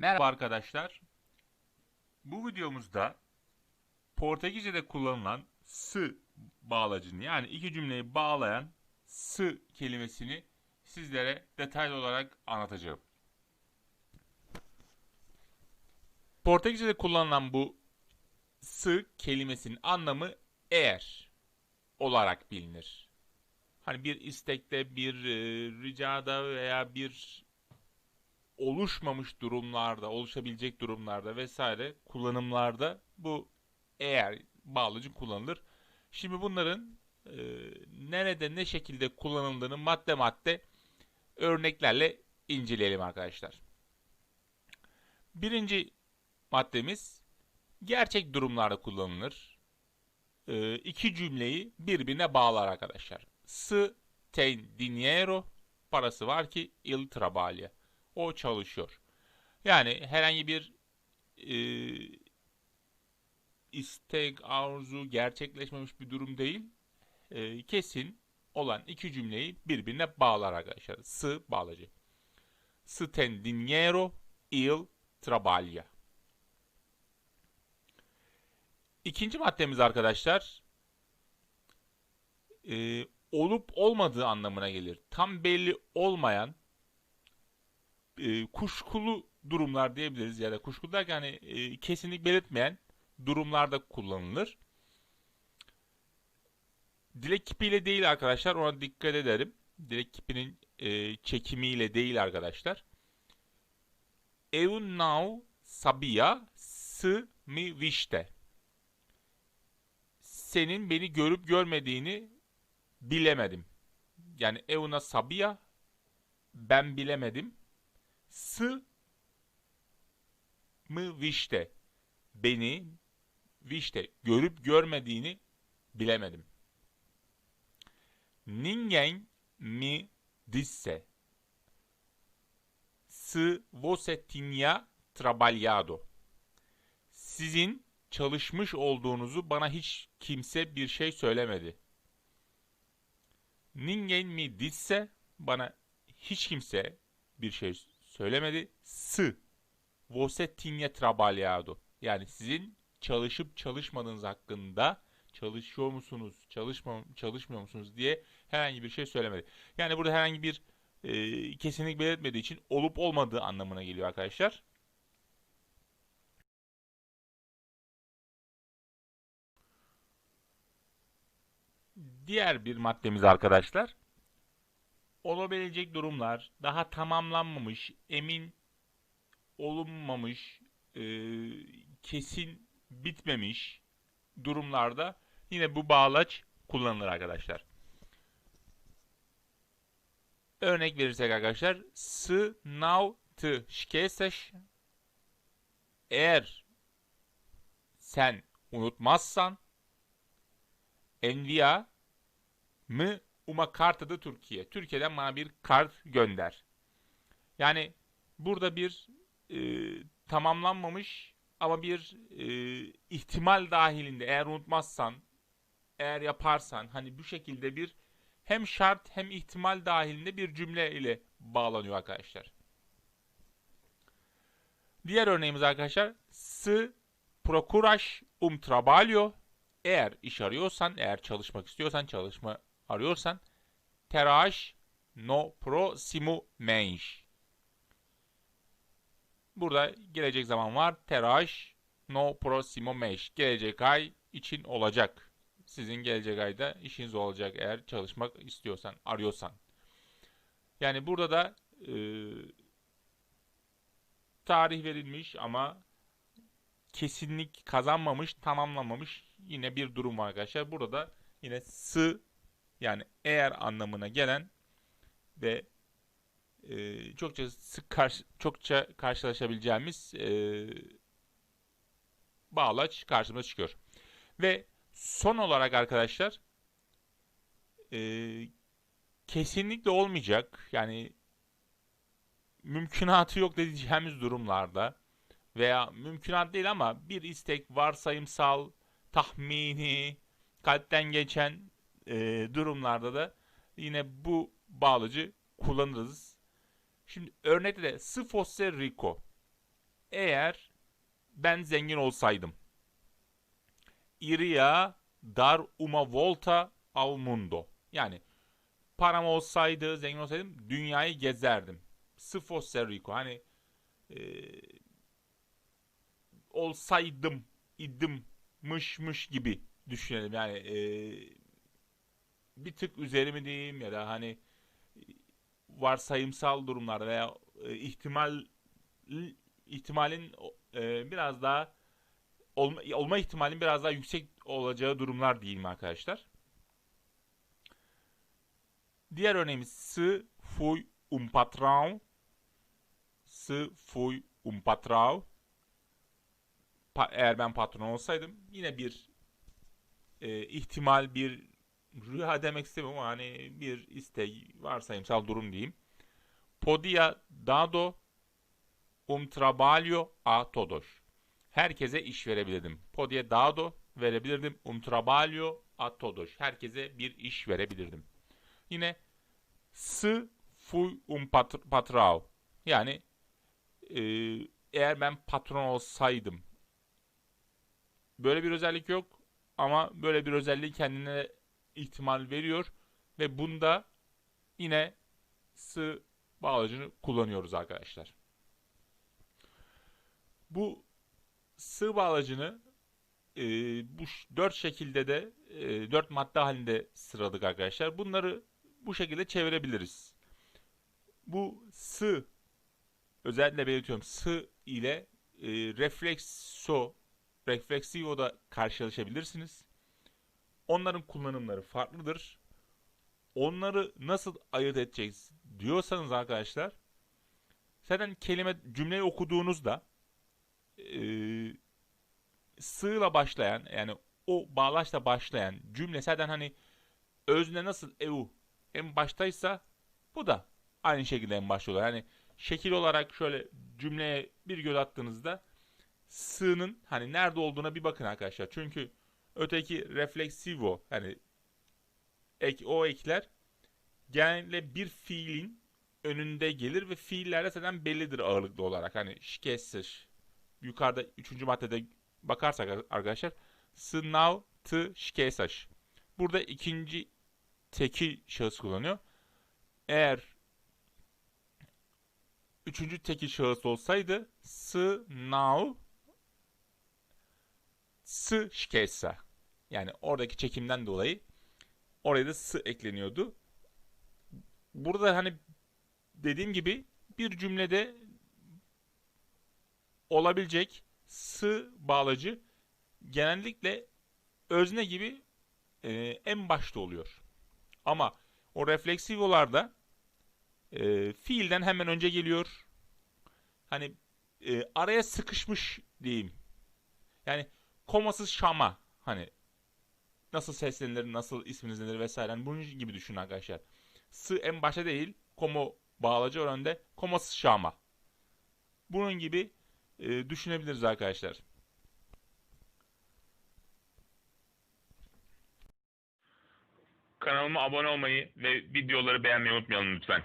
Merhaba arkadaşlar. Bu videomuzda Portekizce'de kullanılan sı bağlacını yani iki cümleyi bağlayan sı kelimesini sizlere detaylı olarak anlatacağım. Portekizce'de kullanılan bu sı kelimesinin anlamı eğer olarak bilinir. Hani bir istekte, bir e, ricada veya bir oluşmamış durumlarda, oluşabilecek durumlarda vesaire kullanımlarda bu eğer bağlıcı kullanılır. Şimdi bunların e, nerede ne şekilde kullanıldığını madde madde örneklerle inceleyelim arkadaşlar. Birinci maddemiz gerçek durumlarda kullanılır. E, iki cümleyi birbirine bağlar arkadaşlar. S ten dinheiro parası var ki il trabalha. O çalışıyor. Yani herhangi bir e, istek, arzu gerçekleşmemiş bir durum değil. E, kesin olan iki cümleyi birbirine bağlar arkadaşlar. S bağlacı. S ten dinheiro, il trabalha. İkinci maddemiz arkadaşlar e, olup olmadığı anlamına gelir. Tam belli olmayan e, kuşkulu durumlar diyebiliriz ya da kuşkulu derken hani e, kesinlik belirtmeyen durumlarda kullanılır. Dilek kipiyle değil arkadaşlar ona dikkat ederim. Dilek kipinin e, çekimiyle değil arkadaşlar. Eu não sabia se mi viste. Senin beni görüp görmediğini bilemedim. Yani eu não sabia ben bilemedim S mı vişte beni vişte görüp görmediğini bilemedim. Ninguém mi disse se você tinha trabalhado. Sizin çalışmış olduğunuzu bana hiç kimse bir şey söylemedi. Ninguém mi disse bana hiç kimse bir şey söylemedi. S. Você tinha trabalhado. Yani sizin çalışıp çalışmadığınız hakkında çalışıyor musunuz, çalışma, çalışmıyor musunuz diye herhangi bir şey söylemedi. Yani burada herhangi bir e, kesinlik belirtmediği için olup olmadığı anlamına geliyor arkadaşlar. Diğer bir maddemiz arkadaşlar olabilecek durumlar, daha tamamlanmamış, emin olunmamış, e, kesin bitmemiş durumlarda yine bu bağlaç kullanılır arkadaşlar. Örnek verirsek arkadaşlar te esqueças eğer sen unutmazsan envia mı uma kartı da Türkiye. Türkiye'den bana bir kart gönder. Yani burada bir e, tamamlanmamış ama bir e, ihtimal dahilinde eğer unutmazsan, eğer yaparsan hani bu şekilde bir hem şart hem ihtimal dahilinde bir cümle ile bağlanıyor arkadaşlar. Diğer örneğimiz arkadaşlar se procuras um trabalho eğer iş arıyorsan, eğer çalışmak istiyorsan, çalışma arıyorsan terás no próximo mês. Burada gelecek zaman var. Terás no próximo mês. Gelecek ay için olacak. Sizin gelecek ayda işiniz olacak eğer çalışmak istiyorsan, arıyorsan. Yani burada da e, tarih verilmiş ama kesinlik kazanmamış, tamamlamamış yine bir durum var arkadaşlar. Burada yine sı yani eğer anlamına gelen ve e, çokça sık karşı, çokça karşılaşabileceğimiz e, bağlaç karşımıza çıkıyor. Ve son olarak arkadaşlar e, kesinlikle olmayacak yani mümkünatı yok diyeceğimiz durumlarda veya mümkünat değil ama bir istek varsayımsal tahmini kalpten geçen e, durumlarda da yine bu bağlıcı kullanırız. Şimdi örnekte de fosse rico eğer ben zengin olsaydım. Iria dar uma volta al mundo. Yani param olsaydı, zengin olsaydım dünyayı gezerdim. Fosse rico. Hani e, olsaydım, idim, mışmış gibi düşünelim. Yani e, bir tık üzerimi diyeyim ya da hani varsayımsal durumlar veya e, ihtimal ihtimalin e, biraz daha olma, olma ihtimalin biraz daha yüksek olacağı durumlar diyeyim arkadaşlar. Diğer örneğimiz se fui um patrão se fui um patrão pa, eğer ben patron olsaydım yine bir e, ihtimal bir rüya demek istemiyorum ama hani bir istek varsayımsal durum diyeyim. Podia dado um trabalho a todos. Herkese iş verebilirdim. Podia dado verebilirdim. Um trabalho a todos. Herkese bir iş verebilirdim. Yine se fui um pat patrão. Yani e, eğer ben patron olsaydım. Böyle bir özellik yok ama böyle bir özelliği kendine ihtimal veriyor ve bunda yine sı bağlacını kullanıyoruz arkadaşlar. Bu sığ bağlacını e, bu dört şekilde de e, dört madde halinde sıraladık arkadaşlar. Bunları bu şekilde çevirebiliriz. Bu sı özellikle belirtiyorum sı ile e, reflekso refleksivo da karşılaşabilirsiniz. Onların kullanımları farklıdır. Onları nasıl ayırt edeceğiz diyorsanız arkadaşlar zaten kelime cümleyi okuduğunuzda e, sığla başlayan yani o bağlaçla başlayan cümle zaten hani özne nasıl eu en baştaysa bu da aynı şekilde en başta oluyor. Yani şekil olarak şöyle cümleye bir göz attığınızda sığının hani nerede olduğuna bir bakın arkadaşlar. Çünkü öteki refleksivo yani ek, o ekler genellikle bir fiilin önünde gelir ve fiillerde zaten bellidir ağırlıklı olarak. Hani şikesiz yukarıda üçüncü maddede bakarsak arkadaşlar sınav tı şikesiz. Burada ikinci tekil şahıs kullanıyor. Eğer üçüncü tekil şahıs olsaydı sınav sı şikayetse. Yani oradaki çekimden dolayı oraya da sı ekleniyordu. Burada hani dediğim gibi bir cümlede olabilecek sı bağlacı genellikle özne gibi e, en başta oluyor. Ama o refleksivolarda e, fiilden hemen önce geliyor. Hani e, araya sıkışmış diyeyim. Yani komasız şama hani nasıl seslenilir, nasıl isminiz nedir vesaire. Yani bunun gibi düşünün arkadaşlar. Sı en başta değil, komo bağlacı önde, komasız şama. Bunun gibi e, düşünebiliriz arkadaşlar. Kanalıma abone olmayı ve videoları beğenmeyi unutmayalım lütfen.